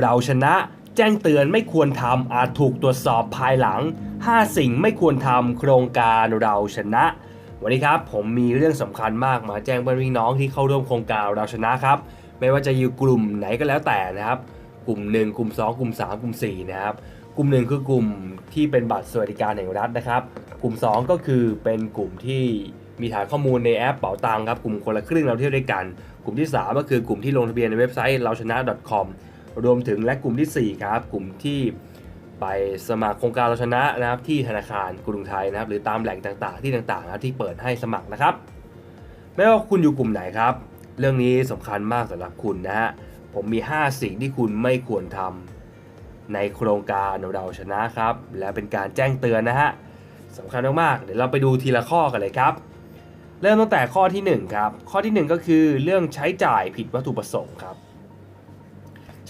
เราชนะแจ้งเตือนไม่ควรทำอาจถูกตรวจสอบภายหลัง 5 สิ่งไม่ควรทำโครงการเราชนะ วันนี้ครับผมมีเรื่องสำคัญมากมาแจ้งเพื่อนพี่น้องที่เข้าร่วมโครงการเราชนะครับ ไม่ว่าจะอยู่กลุ่มไหนก็แล้วแต่นะครับ กลุ่ม 1 กลุ่ม 2 กลุ่ม 3 กลุ่ม 4 นะครับ กลุ่ม 1 คือกลุ่มที่เป็นบัตรสวัสดิการแห่งรัฐนะครับ กลุ่ม 2 ก็คือเป็นกลุ่มที่มีฐานข้อมูลในแอปเป๋าตังครับกลุ่มคนละครึ่งเราเที่ยวด้วยกัน กลุ่มที่ 3 ก็คือกลุ่มที่ลงทะเบียนในเว็บไซต์เราชนะ .com รวมถึงและกลุ่มทีสี่ 4 ครับ กลุ่มที่ไปสมัครโครงการเราชนะนะครับที่ธนาคารกรุงไทยนะครับ หรือตามแหล่งต่างๆ ที่ต่างๆนะครับที่เปิดให้สมัครนะครับ ไม่ว่าคุณอยู่กลุ่มไหนครับ เรื่องนี้สำคัญมากสำหรับคุณนะฮะผมมี 5 สิ่งที่คุณไม่ควรทำในโครงการเราชนะครับ และเป็นการแจ้งเตือนนะฮะสำคัญมากๆเดี๋ยวเราไปดูทีละข้อกันเลยครับ เริ่มตั้งแต่ข้อที่ 1 ครับ ข้อที่ 1 ก็คือเรื่องใช้จ่ายผิดวัตถุประสงค์ครับ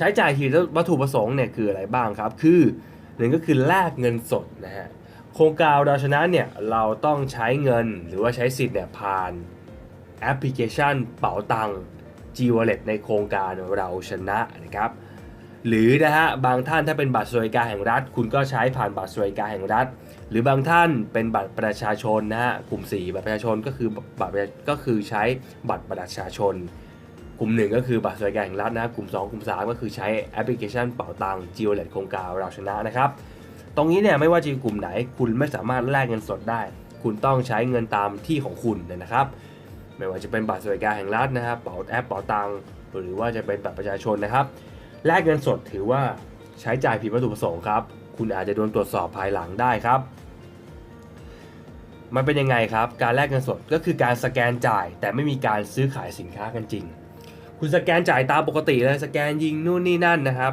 ใช้จ่ายผิดวัตถุประสงค์เนี่ยคืออะไรบ้างครับ คือหนึ่งก็คือแลกเงินสดนะฮะโครงการเราชนะเนี่ยเราต้องใช้เงินหรือว่าใช้สิทธิ์เนี่ยผ่านแอปพลิเคชันเป๋าตัง G Wallet ในโครงการเราชนะนะครับหรือนะฮะบางท่านถ้าเป็นบัตรสวัสดิการแห่งรัฐ คุณก็ใช้ผ่านบัตรสวัสดิการแห่งรัฐ หรือบางท่านเป็นบัตรประชาชนนะฮะกลุ่ม 4 บัตรประชาชนก็คือบัตรก็คือใช้บัตรประชาชน กลุ่มหนึ่งก็คือบัตรสวัสดิการแห่งรัฐนะกลุ่ม 2 กลุ่ม 3 ก็คือใช้แอปพลิเคชันเป๋าตัง G Wallet โครงการเราชนะนะครับ ตรงนี้เนี่ยไม่ว่าจะกลุ่มไหน คุณไม่สามารถแลกเงินสดได้ คุณต้องใช้เงินตามที่ของคุณนะครับ ไม่ว่าจะเป็นบัตรสวัสดิการแห่งรัฐนะครับเป๋าแอปเป๋าตังหรือว่าจะเป็นบัตรประชาชนนะครับแลกเงินสดถือว่าใช้จ่ายผิดวัตถุประสงค์ครับ คุณอาจจะโดนตรวจสอบภายหลังได้ครับมันเป็นยังไงครับ การแลกเงินสดก็คือการสแกนจ่าย แต่ไม่มีการซื้อขายสินค้ากันจริง คุณสแกนจ่ายตามปกติเลยสแกนยิงนู่นนี่นั่นนะครับ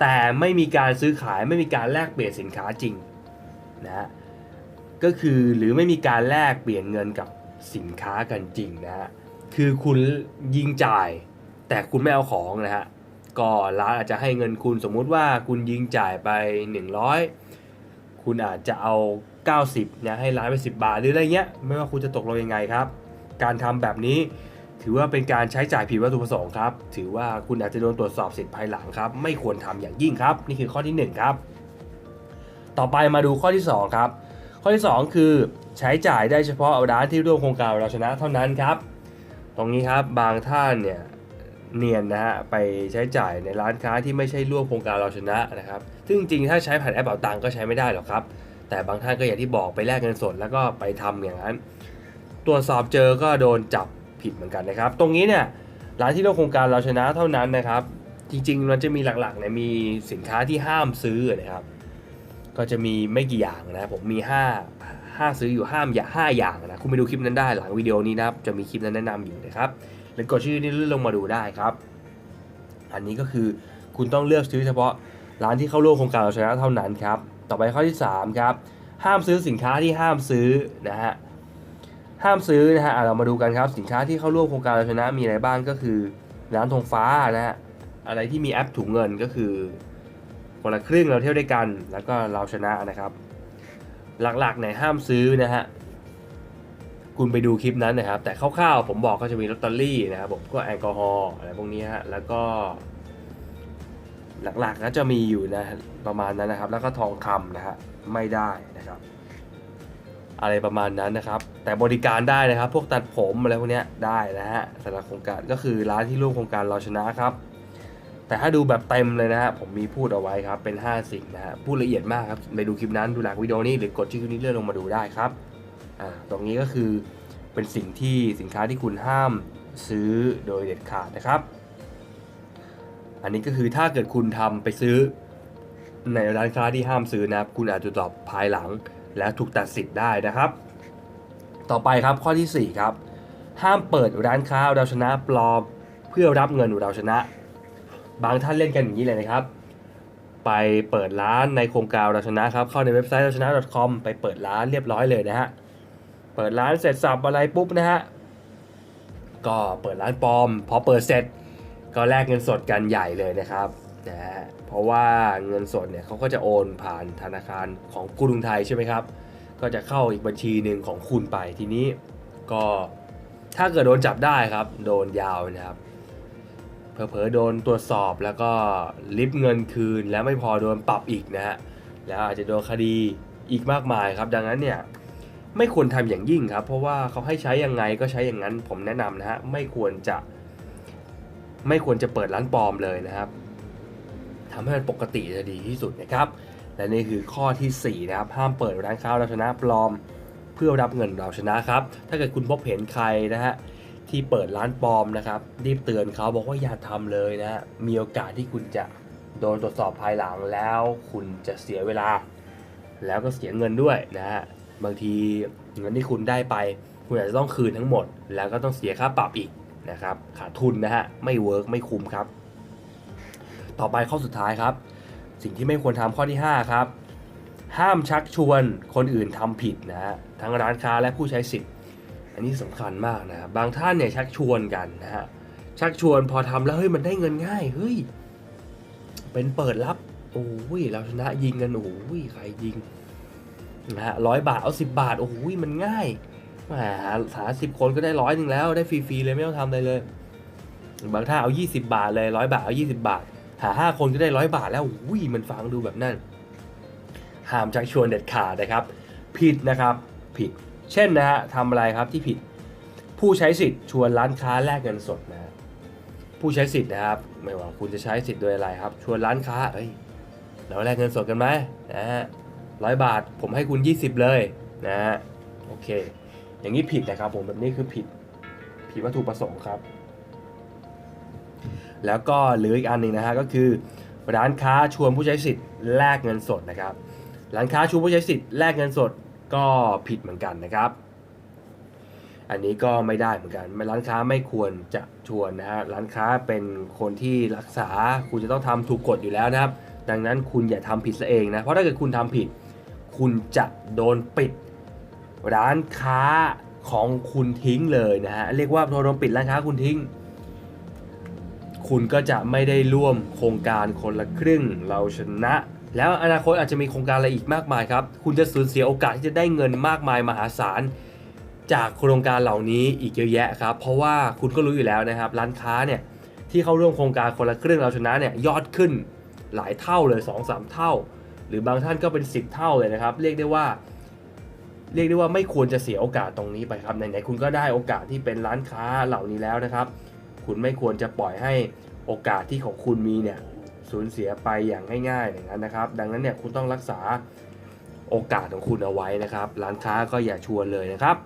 แต่ไม่มีการซื้อขายไม่มีการแลกเปลี่ยนสินค้าจริงนะฮะก็คือหรือไม่มีการแลกเปลี่ยนเงินกับสินค้ากันจริงนะฮะคือคุณยิงจ่าย แต่คุณไม่เอาของนะฮะก็ร้านอาจจะให้เงินคุณสมมุติว่าคุณยิงจ่ายไป 100 คุณอาจจะเอา 90นะให้ร้านไป10 บาทหรืออะไรเงี้ยไม่ว่าคุณจะตกลงยังไงครับ การทำแบบนี้ ถือว่าเป็นการใช้จ่ายผิดวัตถุประสงค์ครับ ถือว่าคุณอาจจะโดนตรวจสอบสิทธิ์ภายหลังครับ ไม่ควรทำอย่างยิ่งครับ นี่คือข้อที่ 1 ครับ ต่อไปมาดูข้อที่ 2 ครับ ข้อที่ 2 คือใช้จ่ายได้เฉพาะร้านที่ร่วมโครงการเราชนะเท่านั้นครับ ตรงนี้ครับบางท่านเนี่ยเนียนนะฮะไปใช้จ่ายในร้านค้าที่ไม่ใช่ร่วมโครงการเราชนะนะครับ ซึ่งจริงๆถ้าใช้ผ่านแอปเป๋าตังก็ใช้ไม่ได้หรอกครับ แต่บางท่านก็อย่างที่บอกไปแลกเงินสดแล้วก็ไปทำอย่างนั้น ตรวจสอบเจอก็โดนจับ ผิดเหมือนกันนะครับ ตรงนี้เนี่ยร้านที่ร่วมโครงการเราชนะเท่านั้นนะครับ จริงๆมันจะมีหลักๆเนี่ยมีสินค้าที่ห้ามซื้อนะครับ ก็จะมีไม่กี่อย่างนะผมมี 5 5 ซื้ออยู่ห้ามอย่า5อย่างนะคุณไปดูคลิปนั้นได้หลังวิดีโอนี้นะครับจะมีคลิปนั้นแนะนำอยู่นะครับแล้วกดชื่อนี้เลื่อนลงมาดูได้ครับ อันนี้ก็คือคุณต้องเลือกซื้อเฉพาะร้านที่เข้าร่วมโครงการเราชนะเท่านั้นครับ ต่อไปข้อที่ 3 ครับ ห้ามซื้อสินค้าที่ห้ามซื้อนะฮะ ห้ามซื้อนะฮะเรามาดูกันครับสินค้าที่เข้าร่วมโครงการเราชนะมีอะไรบ้างก็คือร้านธงฟ้านะฮะอะไรที่มีแอปถุงเงินก็คือคนละครึ่งเราเที่ยวด้วยกัน แล้วก็เราชนะนะครับ หลักๆเนี่ยห้ามซื้อนะฮะคุณไปดูคลิปนั้นนะครับ แต่คร่าวๆผมบอกก็จะมีลอตเตอรี่นะครับผมก็แอลกอฮอล์อะไรพวกนี้ฮะแล้วก็หลักๆก็จะมีอยู่นะประมาณนั้นนะครับ แล้วก็ทองคำนะฮะไม่ได้นะครับ อะไรประมาณนั้นนะครับ แต่บริการได้นะครับ พวกตัดผมอะไรพวกนี้ได้นะฮะสำหรับโครงการก็คือร้านที่ร่วมโครงการเราชนะครับ แต่ถ้าดูแบบเต็มเลยนะฮะผมมีพูดเอาไว้ครับเป็น 5 สิ่งนะฮะพูดละเอียดมากครับไปดูคลิปนั้นดูหลังวิดีโอนี้หรือกดชื่อนี้เลื่อนลงมาดูได้ครับอ่าตรงนี้ก็คือเป็นสิ่งที่สินค้าที่คุณห้ามซื้อโดยเด็ดขาดนะครับ อันนี้ก็คือถ้าเกิดคุณทำไปซื้อในร้านค้าที่ห้ามซื้อนะครับ คุณอาจจะตอบภายหลัง และถูกตัดสิทธิ์ได้นะครับ ต่อไปครับข้อที่ 4 ครับ ห้ามเปิดร้านค้าเราชนะปลอม เพื่อรับเงินเราชนะ บางท่านเล่นกันอย่างนี้เลยนะครับ ไปเปิดร้านในโครงการเราชนะครับเข้าในเว็บไซต์เราชนะ .com ไปเปิดร้านเรียบร้อยเลยนะฮะเปิดร้านเสร็จสับอะไรปุ๊บนะฮะก็เปิดร้านปลอม พอเปิดเสร็จก็แลกเงินสดกันใหญ่เลยนะครับ นะฮะเพราะว่าเงินสดเนี่ยเขาก็จะโอนผ่านธนาคารของกรุงไทยใช่ไหมครับ ก็จะเข้าอีกบัญชีหนึ่งของคุณไปทีนี้ก็ถ้าเกิดโดนจับได้ครับ โดนยาวนะครับเผลอๆโดนตรวจสอบแล้วก็ลิฟเงินคืนแล้วไม่พอโดนปรับอีกนะฮะแล้วอาจจะโดนคดีอีกมากมายครับ ดังนั้นเนี่ยไม่ควรทำอย่างยิ่งครับ เพราะว่าเขาให้ใช้ยังไงก็ใช้อย่างนั้นผมแนะนำนะฮะไม่ควรจะ ไม่ควรจะเปิดร้านปลอมเลยนะครับ ทำให้มันปกติจะดีที่สุดนะครับ และนี่คือข้อทีสี่ 4 นะครับ ห้ามเปิดร้านค้าเราชนะปลอม เพื่อรับเงินเราชนะครับ ถ้าเกิดคุณพบเห็นใครนะฮะที่เปิดร้านปลอมนะครับ รีบเตือนเขาบอกว่าอย่าทำเลยนะฮะมีโอกาสที่คุณจะโดนตรวจสอบภายหลังแล้ว คุณจะเสียเวลา แล้วก็เสียเงินด้วยนะฮะบางทีเงินที่คุณได้ไป คุณอาจจะต้องคืนทั้งหมด แล้วก็ต้องเสียค่าปรับอีกนะครับขาดทุนนะฮะไม่เวิร์กไม่คุ้มครับ ต่อไปข้อสุดท้ายครับ สิ่งที่ไม่ควรทำข้อที่ 5 ครับ ห้ามชักชวนคนอื่นทำผิดนะฮะทั้งร้านค้าและผู้ใช้สิทธิ์ อันนี้สำคัญมากนะบางท่านเนี่ยชักชวนกันนะฮะชักชวนพอทำแล้วเฮ้ยมันได้เงินง่ายเฮ้ยเป็นเปิดรับโอ้ยเราชนะยิงกันโอ้ยใครยิงนะฮะร้อยบาทเอาสิบบาทโอ้ยมันง่ายแหมหาหาสิบคนก็ได้ร้อยหนึ่งแล้วได้ฟรีๆเลยไม่ต้องทำอะไรเลย บางท่านเอา 20 บาทเลยร้อยบาทเอา 20 บาท หา5คนก็ได้ร้อยบาทแล้วอุ้ยมันฟังดูแบบนั้นห้ามชักชวนเด็ดขาดนะครับ ผิดนะครับผิด เช่นนะฮะทำอะไรครับที่ผิด ผู้ใช้สิทธิ์ชวนร้านค้าแลกเงินสดนะฮะผู้ใช้สิทธิ์นะครับ ไม่ว่าคุณจะใช้สิทธิ์โดยอะไรครับ ชวนร้านค้าเอ้ยเราแลกเงินสดกันไหมนะฮะร้อยบาทผมให้คุณ 20 เลยนะฮะโอเค อย่างนี้ผิดนะครับผมแบบนี้คือผิดผิดวัตถุประสงค์ครับ แล้วก็เหลืออีกอันหนึ่งนะฮะก็คือ ร้านค้าชวนผู้ใช้สิทธิ์แลกเงินสดนะครับ ร้านค้าชวนผู้ใช้สิทธิ์แลกเงินสดก็ผิดเหมือนกันนะครับ อันนี้ก็ไม่ได้เหมือนกันร้านค้าไม่ควรจะชวนนะฮะร้านค้าเป็นคนที่รักษาคุณจะต้องทำถูกกฎอยู่แล้วนะครับ ดังนั้นคุณอย่าทำผิดซะเองนะเพราะถ้าเกิดคุณทำผิด คุณจะโดนปิดร้านค้าของคุณทิ้งเลยนะฮะเรียกว่าโดนปิดร้านค้าคุณทิ้ง คุณก็จะไม่ได้ร่วมโครงการคนละครึ่งเราชนะ แล้วอนาคตอาจจะมีโครงการอะไรอีกมากมายครับ คุณจะสูญเสียโอกาสที่จะได้เงินมากมายมหาศาลจากโครงการเหล่านี้อีกเยอะแยะครับ เพราะว่าคุณก็รู้อยู่แล้วนะครับ ร้านค้าเนี่ยที่เข้าร่วมโครงการคนละครึ่งเราชนะเนี่ยยอดขึ้นหลายเท่าเลย 2-3 เท่า หรือบางท่านก็เป็น 10 เท่าเลยนะครับ เรียกได้ว่า เรียกได้ว่าไม่ควรจะเสียโอกาสตรงนี้ไปครับไหนๆคุณก็ได้โอกาสที่เป็นร้านค้าเหล่านี้แล้วนะครับ คุณไม่ควรจะปล่อยให้โอกาสที่ของคุณมีเนี่ยสูญเสียไปอย่างง่ายๆอย่างนั้นนะครับ ดังนั้นเนี่ยคุณต้องรักษาโอกาสของคุณเอาไว้นะครับ ร้านค้าก็อย่าชวนเลยนะครับ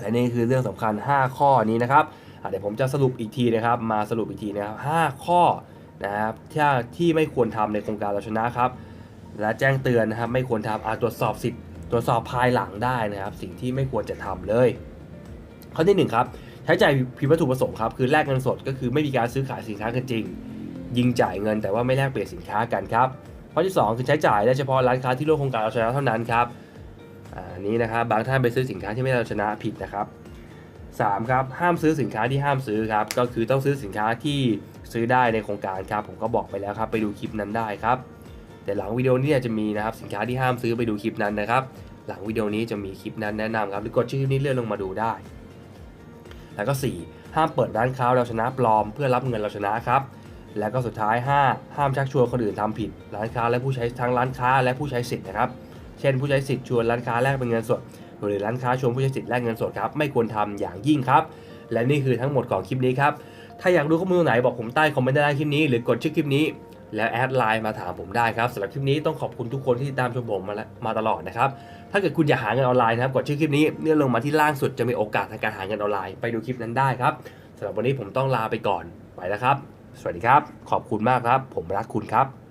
และนี่คือเรื่องสำคัญ 5 ข้อนี้นะครับเดี๋ยวผมจะสรุปอีกทีนะครับ มาสรุปอีกทีนะครับ5ข้อนะครับที่ที่ไม่ควรทำในโครงการเราชนะครับ และแจ้งเตือนนะครับไม่ควรทำอาตรวจสอบสิทธิ์ตรวจสอบภายหลังได้นะครับ สิ่งที่ไม่ควรจะทำเลย ข้อที่หนึ่งครับ ใช้จ่ายผิดวัตถุประสงค์ครับคือแลกเงินสดก็คือไม่มีการซื้อขายสินค้ากันจริง ยิงจ่ายเงินแต่ว่าไม่แลกเปลี่ยนสินค้ากันครับข้อที่ 2 คือใช้จ่ายได้เฉพาะร้านค้าที่ร่วมโครงการเราชนะเท่านั้นครับอันนี้นะครับบางท่านไปซื้อสินค้าที่ไม่เราชนะผิดนะครับ 3 ครับห้ามซื้อสินค้าที่ห้ามซื้อครับก็คือต้องซื้อสินค้าที่ซื้อได้ในโครงการครับผมก็บอกไปแล้วครับไปดูคลิปนั้นได้ครับแต่หลังวิดีโอนี้จะมีนะครับสินค้าที่ห้ามซื้อไปดูคลิปนั้นนะครับ หลังวิดีโอนี้จะมีคลิปนั้นแนะนำครับหรือกดชื่อนี้เลื่อนลงมาดูได้ แล้วก็ 4 ห้ามเปิดร้านค้าเราชนะปลอม เพื่อรับเงินเราชนะครับแล้วก็สุดท้าย 5 ห้ามชักชวนคนอื่นทำผิด ร้านค้าและผู้ใช้ทั้งร้านค้าและผู้ใช้สิทธิ์นะครับ เช่นผู้ใช้สิทธิ์ชวนร้านค้าแลกเป็นเงินสด หรือร้านค้าชวนผู้ใช้สิทธิ์แลกเงินสดครับไม่ควรทำอย่างยิ่งครับ และนี่คือทั้งหมดของคลิปนี้ครับถ้าอยากรู้ข้อมูลตรงไหนบอกผมใต้คอมเมนต์ด้คลิปนี้หรือกดชื่อคลิปนี้ แล้วแอดไลน์มาถามผมได้ครับสำหรับคลิปนี้ต้องขอบคุณทุกคนที่ติดตามชมผมมามาตลอดนะครับ ถ้าเกิดคุณอยากหาเงินออนไลน์นะครับกดชื่อคลิปนี้เลื่อนลงมาที่ล่างสุดจะมีโอกาสทางการหาเงินออนไลน์ไปดูคลิปนั้นได้ครับสำหรับวันนี้ผมต้องลาไปก่อนไปแล้วครับ สวัสดีครับ ขอบคุณมากครับ ผมรักคุณครับ